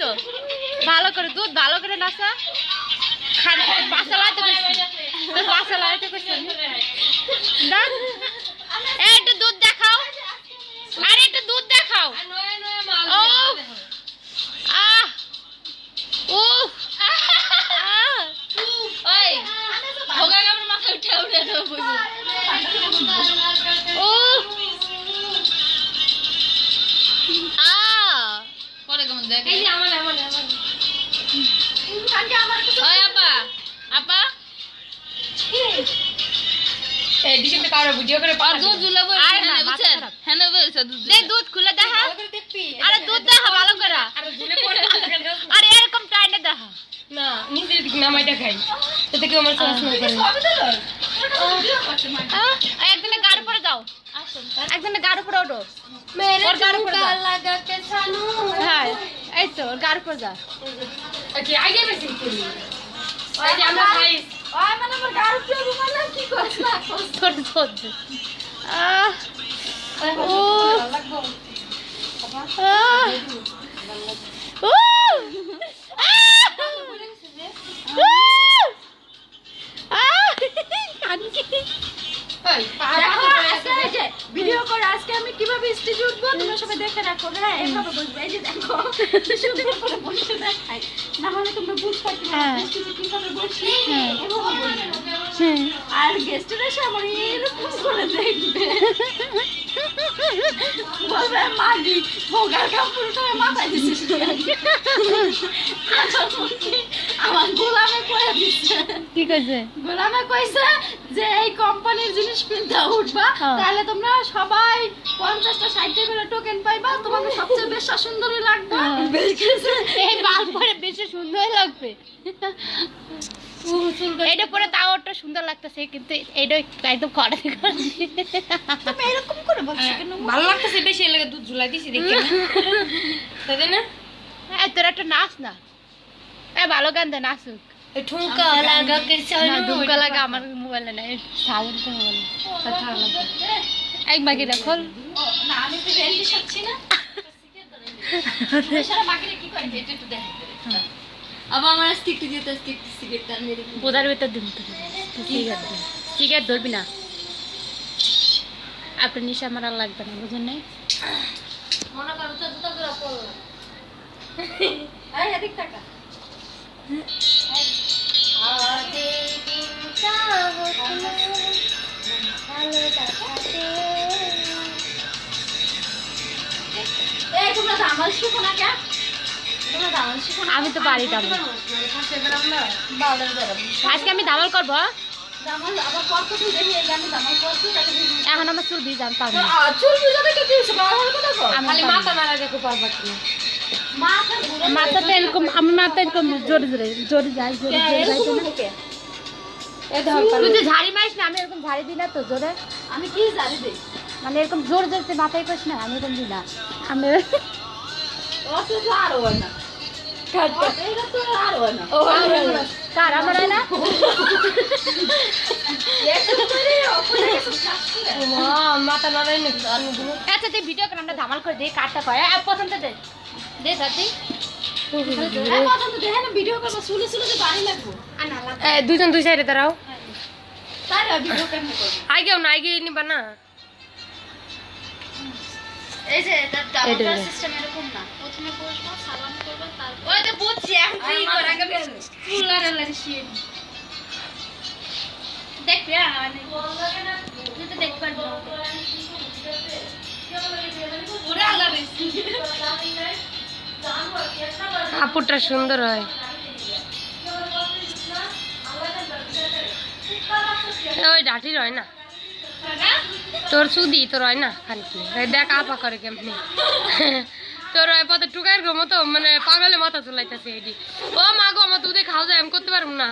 তো? ভালো করে দুধ ভালো করে নাচা। খালি পাশা লাইতে করছি তোর পাশা লাইতে করছি একটু দুধ দেখাও। আরে একটু দুধ দেখাও। আহ। উফ। পরে কেমন দেখ? দুধ দে দুধ খুলে দেখা। আরে দুধ দেখা ভালো করে। আর পড়ে আরে এরকম টাইনে দেখা। না নিজের কেউ আমার করে গাড়ি উপরে যাও। গাড়ি উপরে ওঠো। ওর গাড়ি হ্যাঁ। এই তো ওর গাড়ি উপরে যা কি আগে বেশি করি এই যে আমরা না ছোট ছোট আহ কীভাবে উঠবো তোমরা সবাই দেখে রাখো হ্যাঁ এভাবে বসবে। এই যে দেখো সুন্দর করে বসে দেখাই। না হলে তোমরা বুঝতে পারবে হ্যাঁ। কীভাবে বসি হ্যাঁ। বসবে আর গেস্টরা এসে আমার এরকম করে দেখবে। বলবে মাগি ভোগার কাপড়টা মাথায় দিছিস আমার গোলামে করে দিচ্ছে ঠিক আছে গোলামে কইছে যে এই কোম্পানির জিনিস কিনতে উঠবা হ্যাঁ। তাহলে তোমরা সবাই পঞ্চাশটা ষাটটা করে টোকেন পাইবা তোমাকে সবচেয়ে বেশ সুন্দরী লাগবে। হ্যাঁ। এই বাল পরে বেশি সুন্দর লাগবে। এটা পরে তাও সুন্দর লাগতেছে কিন্তু এটা একদম খড়ে তুমি এরকম করে বলছো কেন ভালো লাগতেছে বেশি এলাকা দুধ ঝুলাই দিছি দেখে তাই না? হ্যাঁ তোর একটা নাচ না। হ্যাঁ ভালো গান দে নাচুক এই ঠুমকা লাগা না লাগে আমার মোবাইলে নাই। সাগর তো মোবাইলে এক বাকি রাখল না আমি তো না। একটু মেরে ভিতর দিন তো। সিগারেট সিগারেট ধরবি না। আপনার নিশা আমার আর লাগবে না বুঝেন নাই? মনে করো তো দুটো করে পড়ো। আমি তো পারি দামাল আজকে আমি দামাল করব তো বুঝবি। এখন আমার চুল ভিজ আমি পারব মাথা মাথা এরকম আমার মাথা এরকম জোরে জোরে জোরে যায় জোরে যায় তুই যে ঝাড়ি মারিস না আমি এরকম ঝাড়ি দিই না তো জোরে। আমি কি জানি দে মানে এরকম জোর জোর তুই মাথায় করিস না আমি এরকম দিই না। আমি আচ্ছা তুই ভিডিও করে আমরা ধামাল করে দিই কারটা করে আর পছন্দ দে দে দাদি এই পছন্দ দেখে না ভিডিও করব শুলে শুলে যে বাড়ি লাগবো আর না লাগবে এই দুজন দুই সাইডে দাঁড়াও আগেও না আগে নিবা না এই যে তার ডাবল সিস্টেম এরকম না। প্রথমে বসবো সালাম করব তারপর ওই তো বুঝছি এখন তুই কর আগে ফুলার আলারি শিয়ে দেখবি আর তুই তো দেখতে পারবি না। ওরে আল্লাহ রে কাপড়টা সুন্দর হয়। ওই ডাটি রয় না। তোর সুদি, তোর হয় না খানকি দেখ আপা করে কেমনি। তোর হয় পথে টুকার গো মতো মানে পাগলে মাথা চুলাইতেছে এটি। ও মা গো, আমার দুধে খাওয়া যায়, আমি করতে পারব না।